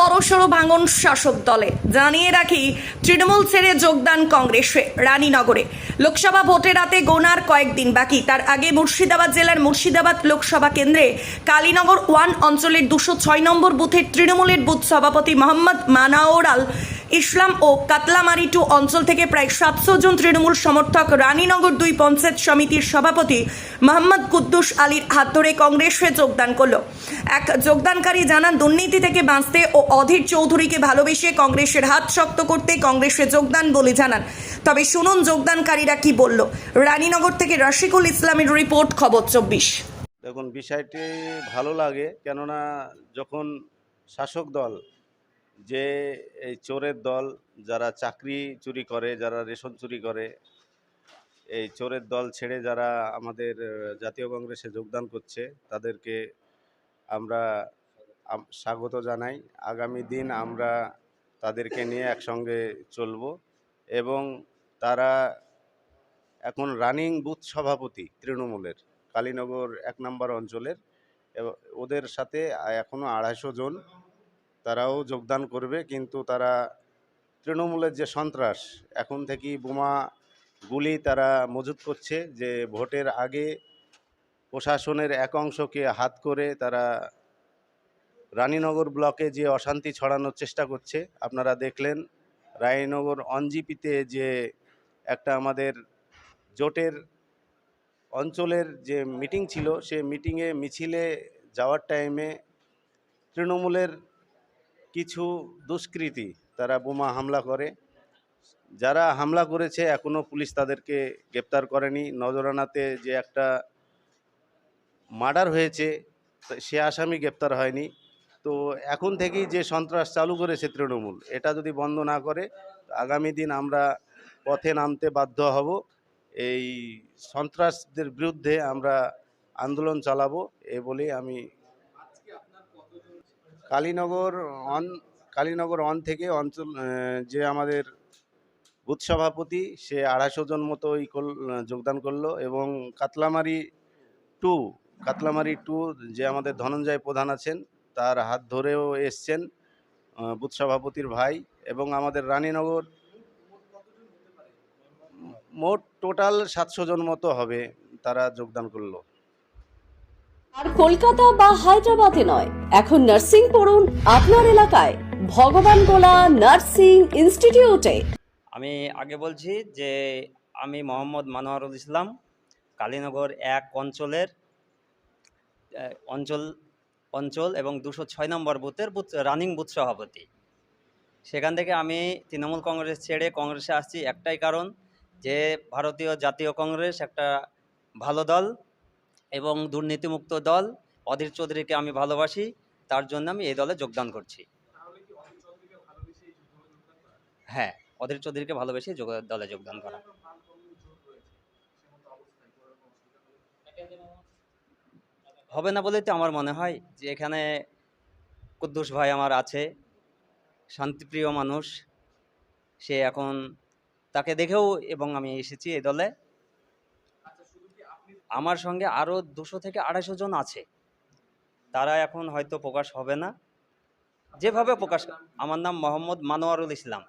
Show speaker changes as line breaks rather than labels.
বড়সড় ভাঙন শাসক দলে। জানিয়ে রাখি, তৃণমূল ছেড়ে যোগদান কংগ্রেসে, রানীনগরে। লোকসভা ভোটের রাতে গোনার কয়েকদিন বাকি। তার আগে মুর্শিদাবাদ জেলার মুর্শিদাবাদ লোকসভা কেন্দ্রে কালীনগর ওয়ান অঞ্চলের দুশো ছয় নম্বর বুথের তৃণমূলের বুথ সভাপতি মোহাম্মদ মানাওরাল ইসলাম ও কাতলামারি টু অঞ্চল থেকে প্রায় সাতশো জন তৃণমূল সমর্থক রানীনগর দুই পঞ্চায়েত সমিতির সভাপতি মোহাম্মদ কুদ্দুস আলীর হাত ধরে কংগ্রেসে যোগদান করল। এক যোগদানকারী জানান, দুর্নীতি থেকে বাঁচতে ও অধীর চৌধুরীকে ভালোবেসে কংগ্রেসের হাত শক্ত করতে কংগ্রেসে যোগদান বলে জানান। তবে শুনুন, যোগদানকারীরা কি বলল? রানীনগর থেকে রশিকুল ইসলামের রিপোর্ট, খবর চব্বিশ।
দেখুন, বিষয়টি ভালো লাগে কেননা যখন শাসক দল যে এই চোরের দল যারা চাকরি চুরি করে, যারা রেশন চুরি করে, এই চোরের দল ছেড়ে যারা আমাদের জাতীয় কংগ্রেসে যোগদান করছে, তাদেরকে আমরা স্বাগত জানাই। আগামী দিন আমরা তাদেরকে নিয়ে একসঙ্গে চলব এবং তারা এখন রানিং বুথ সভাপতি তৃণমূলের, কালীনগর এক নম্বর অঞ্চলের ওদের সাথে এখনও আড়াইশো জন তারাও যোগদান করবে, কিন্তু তারা তৃণমূলের যে সন্ত্রাস, এখন থেকেই বোমা গুলি তারা মজুত করছে যে ভোটের আগে প্রশাসনের এক অংশকে হাত করে তারা রানীনগর ব্লকে যে অশান্তি ছড়ানোর চেষ্টা করছে, আপনারা দেখলেন রানীনগর অনজিপিতে যে একটা আমাদের জোটের অঞ্চলের যে মিটিং ছিল, সে মিটিংয়ে মিছিলে যাওয়ার টাইমে তৃণমূলের কিছু দুষ্কৃতী তারা বোমা হামলা করে। যারা হামলা করেছে এখনও পুলিশ তাদেরকে গ্রেপ্তার করেনি। নজরানাতে যে একটা মার্ডার হয়েছে সে আসামি গ্রেপ্তার হয়নি। তো এখন থেকেই যে সন্ত্রাস চালু করেছে তৃণমূল, এটা যদি বন্ধ না করে, আগামী দিন আমরা পথে নামতে বাধ্য হব। এই সন্ত্রাসদের বিরুদ্ধে আমরা আন্দোলন চালাবো, এ বলেই আমি কালীনগর অন কালীনগর অন থেকে অঞ্চল যে আমাদের বুথ সভাপতি, সে আড়াইশো জন মতো ই যোগদান করল এবং কাতলামারি টু কাতলামারি টু যে আমাদের ধনঞ্জয় প্রধান আছেন, তার হাত ধরেও এসছেন বুথ সভাপতির ভাই এবং আমাদের রানীনগর মোট টোটাল সাতশো জন মতো হবে তারা যোগদান করল।
আর কলকাতা বা হায়দ্রাবাদে নয়। এখন নার্সিং পড়ুন আপনার এলাকায়। ভগবান গোলা নার্সিং ইনস্টিটিউটে
আমি আগে বলছি যে আমি মোহাম্মদ মানোয়ারুল ইসলাম, কালীনগর এক অঞ্চলের অঞ্চল অঞ্চল এবং দুশো ছয় নম্বর বুথের বুথ রানিং বুথ সভাপতি। সেখান থেকে আমি তৃণমূল কংগ্রেস ছেড়ে কংগ্রেসে আসছি। একটাই কারণ যে ভারতীয় জাতীয় কংগ্রেস একটা ভালো দল এবং দুর্নীতিমুক্ত দল অধীর চৌধুরীকে আমি ভালোবাসি, তার জন্য আমি এই দলে যোগদান করছি। হ্যাঁ অধীর চৌধুরীকে ভালোবেসে দলে যোগদান করা। হবে না বলেই তো আমার মনে হয় যে এখানে কুদ্দুস ভাই আমার আছে, শান্তিপ্রিয় মানুষ। সে এখন তাকে দেখেও এবং আমি এসেছি এই দলে। আমার সঙ্গে আরও দুশো থেকে আড়াইশো জন আছে। তারা এখন হয়তো প্রকাশ হবে না। যেভাবে প্রকাশ আমার নাম মোহাম্মদ মানোয়ারুল ইসলাম।